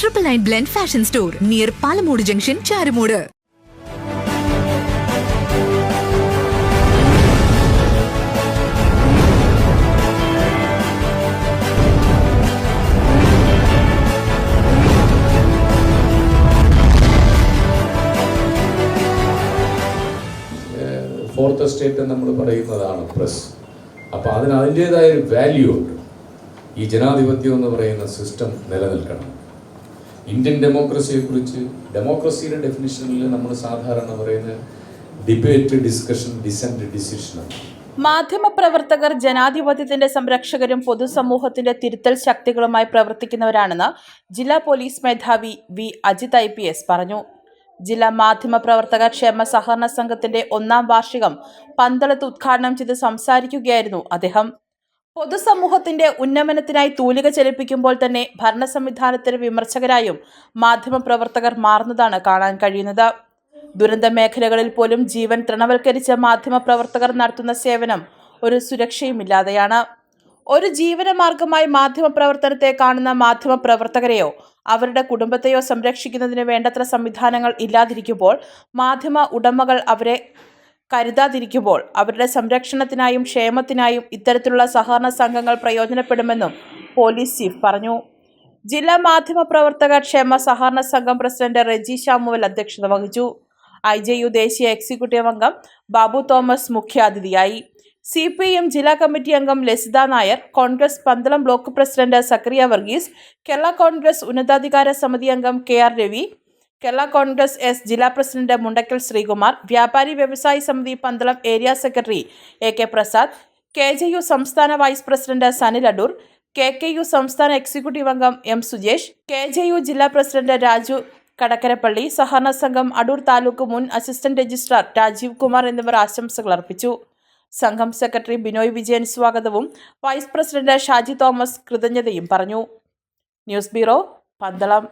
Triple nine blend fashion store near Palamood junction Charummood fourth estate നമ്മൾ പറയുന്നതാണ് press അപ്പോൾ അതിന് അതിന്റേതായ ഒരു വാല്യൂ ഉണ്ട്. ഈ ജനാധിപത്യം എന്ന് പറയുന്ന സിസ്റ്റം നിലനിൽക്കണം. ഇന്ത്യൻ ഡെമോക്രസിയെക്കുറിച്ച് ഡെമോക്രസിയുടെ ഡെഫിനിഷനിൽ നമ്മൾ സാധാരണ പറയുന്നത് ഡിബേറ്റ് ഡിസ്കഷൻ ഡിസെന്റ് ഡിസിഷനാണ് മാധ്യമപ്രവർത്തകർ ജനാധിപത്യത്തിന്റെ സംരക്ഷകരും പൊതുസമൂഹത്തിന്റെ തിരുത്തൽ ശക്തികളുമായി പ്രവർത്തിക്കുന്നവരാണെന്ന് ജില്ലാ പോലീസ് മേധാവി V Ajith I P S പറഞ്ഞു. ജില്ലാ മാധ്യമപ്രവർത്തക ക്ഷേമ സഹകരണ സംഘത്തിന്റെ ഒന്നാം വാർഷികം പന്തളത്ത് ഉദ്ഘാടനം ചെയ്ത് സംസാരിക്കുകയായിരുന്നു അദ്ദേഹം. പൊതുസമൂഹത്തിന്റെ ഉന്നമനത്തിനായി തൂലിക ചലിപ്പിക്കുമ്പോൾ തന്നെ ഭരണ സംവിധാനത്തിന് വിമർശകരായും മാധ്യമപ്രവർത്തകർ മാറുന്നതാണ് കാണാൻ കഴിയുന്നത്. ദുരന്ത മേഖലകളിൽ പോലും ജീവൻ തൃണവൽക്കരിച്ച മാധ്യമപ്രവർത്തകർ നടത്തുന്ന സേവനം ഒരു സുരക്ഷയുമില്ലാതെയാണ്. ഒരു ജീവനമാർഗമായി മാധ്യമപ്രവർത്തനത്തെ കാണുന്ന മാധ്യമപ്രവർത്തകരെയോ അവരുടെ കുടുംബത്തെയോ സംരക്ഷിക്കുന്നതിന് വേണ്ടത്ര സംവിധാനങ്ങൾ ഇല്ലാതിരിക്കുമ്പോൾ മാധ്യമ ഉടമകൾ അവരെ കരുതാതിരിക്കുമ്പോൾ അവരുടെ സംരക്ഷണത്തിനായും ക്ഷേമത്തിനായും ഇത്തരത്തിലുള്ള സഹകരണ സംഘങ്ങൾ പ്രയോജനപ്പെടുമെന്നും പോലീസ് ചീഫ് പറഞ്ഞു. ജില്ലാ മാധ്യമ പ്രവർത്തക ക്ഷേമ സഹകരണ സംഘം പ്രസിഡന്റ് റെജി ശാമുവൽ അധ്യക്ഷത വഹിച്ചു. ഐ ജെ യു ദേശീയ എക്സിക്യൂട്ടീവ് അംഗം ബാബു തോമസ് മുഖ്യാതിഥിയായി. സി പി എം ജില്ലാ കമ്മിറ്റി അംഗം ലസിത നായർ കോൺഗ്രസ് പന്തളം ബ്ലോക്ക് പ്രസിഡന്റ് സക്രിയ വർഗീസ് കേരള കോൺഗ്രസ് ഉന്നതാധികാര സമിതി അംഗം K R Ravi Kerala Congress S ജില്ലാ പ്രസിഡന്റ് മുണ്ടക്കൽ ശ്രീകുമാർ വ്യാപാരി വ്യവസായി സമിതി Pandalam area secretary A K Prasad K J U സംസ്ഥാന vice president Sanil Adoor K K U സംസ്ഥാന എക്സിക്യൂട്ടീവ് അംഗം M Sujesh K J U ജില്ലാ പ്രസിഡന്റ് രാജു കടക്കരപ്പള്ളി സഹകരണ സംഘം അടൂർ താലൂക്ക് മുൻ അസിസ്റ്റന്റ് രജിസ്ട്രാർ രാജീവ് കുമാർ എന്നിവർ ആശംസകൾ അർപ്പിച്ചു. സംഘം സെക്രട്ടറി ബിനോയ് വിജയൻ സ്വാഗതവും വൈസ് പ്രസിഡന്റ് ഷാജി തോമസ് കൃതജ്ഞതയും പറഞ്ഞു. News bureau Pandalam.